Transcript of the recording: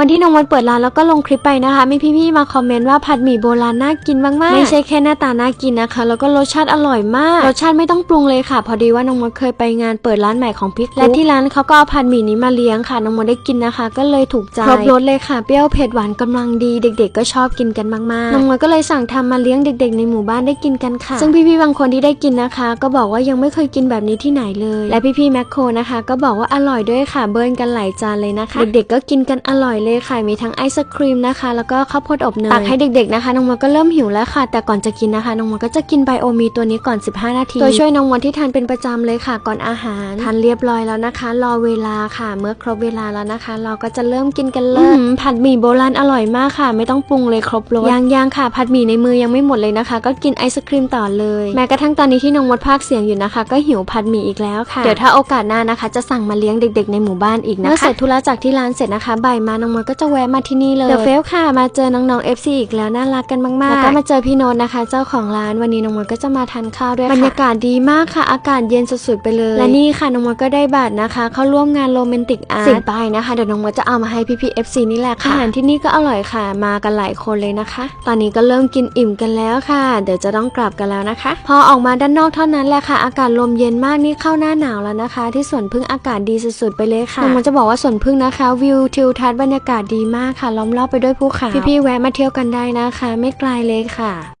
วันที่น้องมดเปิดร้านแล้วก็ลงคลิปไปนะคะ มีพี่ๆมาคอมเมนต์ว่าผัดหมี่โบราณน่ากินมากๆ ไม่ใช่แค่หน้าตาน่ากินนะคะ แล้วก็รสชาติอร่อยมาก รสชาติไม่ต้องปรุงเลยค่ะ พอดีว่าน้องมดเคยไปงานเปิดร้านใหม่ของพี่กุ๊กและที่ร้านเขาก็เอาผัดหมี่นี้มาเลี้ยงค่ะ น้องมดได้กินนะคะ ก็เลยถูกใจครบรสเลยค่ะ เปรี้ยวเผ็ดหวานกำลังดี เด็ก ๆ ก็ชอบกินกันมากๆ น้องมดก็เลยสั่งทำมาเลี้ยงเด็ก ๆ ในหมู่บ้านได้กินกันค่ะ ซึ่งพี่ๆบางคนที่ได้กินนะคะ ก็บอกว่ายังไม่เคยกินแบบนี้ที่ไหนเลย และพี่ๆแมคโครนะคะ ก็บอกว่าอร่อยด้วยค่ะ เบิร์นกันหลายจานเลยนะคะ เด็กๆก็กินกันอร่อยเลยค่ะมีทั้งไอศครีมนะคะ แล้วก็ข้าวโพดอบเนยตักให้เด็กๆนะคะน้องมดก็เริ่มหิวแล้วค่ะ แต่ก่อนจะกินนะคะน้องมดก็จะกินไบโอมีตัวนี้ก่อน 15 นาทีตัวช่วยน้องมดที่ทานเป็นประจำเลยค่ะ ก่อนอาหารทานเรียบร้อยแล้วนะคะ รอเวลาค่ะ เมื่อครบเวลาแล้วนะคะ เราก็จะเริ่มกินกันเลยอื้อหือผัดหมี่โบราณอร่อยมากค่ะ ไม่ต้องปรุงเลยครบรสยังยังค่ะ ผัดหมี่ในมือยังไม่หมดเลยนะคะ ก็กินไอศครีมต่อเลย แม้กระทั่งตอนนี้ที่น้องมดพากย์เสียงอยู่นะคะ ก็หิวผัดหมี่อีกแล้วค่ะเดี๋ยวถ้าโอกาสหน้านะคะ จะสั่งมาเลี้ยงเด็ก ๆ ในหมู่บ้านอีกนะคะเมื่อเสร็จธุระจากที่ร้านเสร็จนะคะบ่ายมาน้องมดก็จะแวะมาที่นี่เลยเดอะเฟลค่ะ มาเจอน้องๆ FC อีกแล้วน่ารักกันมากๆแล้วก็มาเจอพี่โนนนะคะ เจ้าของร้านวันนี้น้องมดก็จะมาทานข้าวด้วยค่ะบรรยากาศดีมากค่ะ อากาศเย็นสุดๆไปเลย และนี่ค่ะน้องมดก็ได้บัตรนะคะ เข้าร่วมงานโรแมนติกอาร์ตสิบใบนะคะเดี๋ยวน้องมดจะเอามาให้พี่ๆ FC นี่แหละค่ะอาหารที่นี่ก็อร่อยค่ะ มากันหลายคนเลยนะคะ ตอนนี้ก็เริ่มกินอิ่มกันแล้วค่ะ เดี๋ยวจะต้องกลับกันแล้วนะคะ พอออกมาด้านนอกเท่านั้นแหละค่ะ อากาศลมเย็นมากนี่เข้าหน้าหนาวแล้วนะคะ ที่สวนพึ่งอากาศดีสุดๆไปเลยค่ะน้องมดจะบอกว่าสวนพึ่งนะคะ วิวทิวทัศน์บรรยากาศดีมากค่ะ ล้อมรอบไปด้วยภูเขาพี่ๆแวะมาเที่ยวกันได้นะคะ ไม่ไกลเลยค่ะ